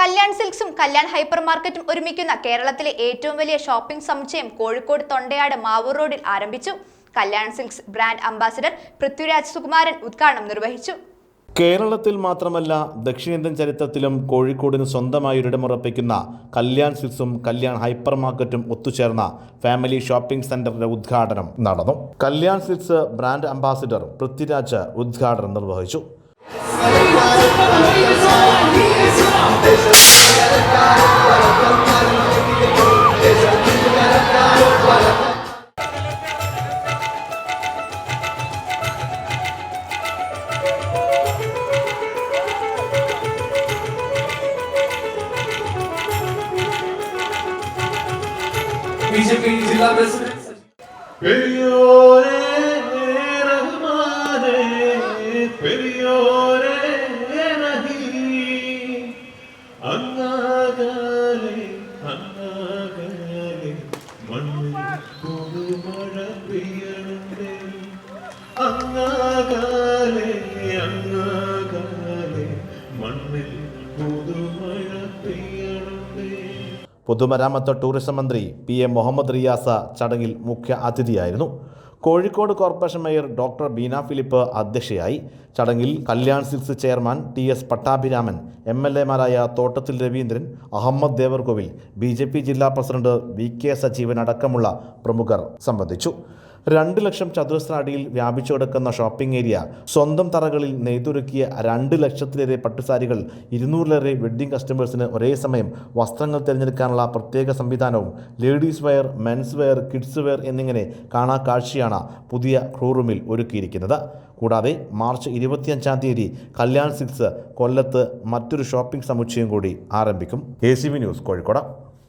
Kalyan സിൽക്സും Kalyan hyper മാർക്കറ്റും ഒരുമിക്കുന്ന കേരളത്തിലെ ഏറ്റവും വലിയ ഷോപ്പിംഗ് സമുച്ചയം കോഴിക്കോട് തൊണ്ടയാട് മാവൂർ റോഡിൽ ആരംഭിച്ചു. Kalyan silks brand ambassador Prithviraj Sukumaran ഉദ്ഘാടനം നിർവഹിച്ചു. കേരളത്തിൽ മാത്രമല്ല ദക്ഷിണേന്ത്യൻ ചരിത്രത്തിലും കോഴിക്കോടിന് സ്വന്തമായി ഒരിടമുറപ്പിക്കുന്ന കല്യാൺ സിൽസും കല്യാൺ ഹൈപ്പർ മാർക്കറ്റും ഒത്തുചേർന്ന ഫാമിലി ഷോപ്പിംഗ് സെന്ററിന്റെ ഉദ്ഘാടനം നടന്നു. Kalyan Silks brand ambassador Prithviraj ഉദ്ഘാടനം നിർവഹിച്ചു. ബിജെപി ജില്ലാ പ്രസിഡന്റ് പെരിയോരേ റഹ്മാനേ പെരിയോരേ മണ്ണിൽ പുതുമഴ പൊതുമരാമത്ത് ടൂറിസം മന്ത്രി പി എ മുഹമ്മദ് റിയാസ ചടങ്ങിൽ മുഖ്യ അതിഥിയായിരുന്നു. Kozhikode corporation mayor doctor Beena Philip അധ്യക്ഷയായി ചടങ്ങിൽ Kalyan Silks chairman T S Pattabhiraman M L എമാരായ Thottathil Raveendran Ahammed Devarkovil B J P ജില്ലാ പ്രസിഡന്റ് വി കെ സജീവൻ അടക്കമുള്ള പ്രമുഖർ സംബന്ധിച്ചു. രണ്ട് ലക്ഷം ചതുരശ്ര അടിയിൽ വ്യാപിച്ചു കിടക്കുന്ന ഷോപ്പിംഗ് ഏരിയ സ്വന്തം തറകളിൽ നെയ്തൊരുക്കിയ രണ്ട് ലക്ഷത്തിലേറെ പട്ടുസാരികൾ ഇരുന്നൂറിലേറെ വെഡ്ഡിംഗ് കസ്റ്റമേഴ്സിന് ഒരേ സമയം വസ്ത്രങ്ങൾ തിരഞ്ഞെടുക്കാനുള്ള പ്രത്യേക സംവിധാനവും ladies wear men's wear kids wear എന്നിങ്ങനെ കാണാ കാഴ്ചയാണ് പുതിയ ഷോറൂമിൽ ഒരുക്കിയിരിക്കുന്നത്. കൂടാതെ മാർച്ച് ഇരുപത്തിയഞ്ചാം തീയതി കല്യാൺ സിൽസ് കൊല്ലത്ത് മറ്റൊരു ഷോപ്പിംഗ് സമുച്ചയം കൂടി ആരംഭിക്കും. A news Kozhikode.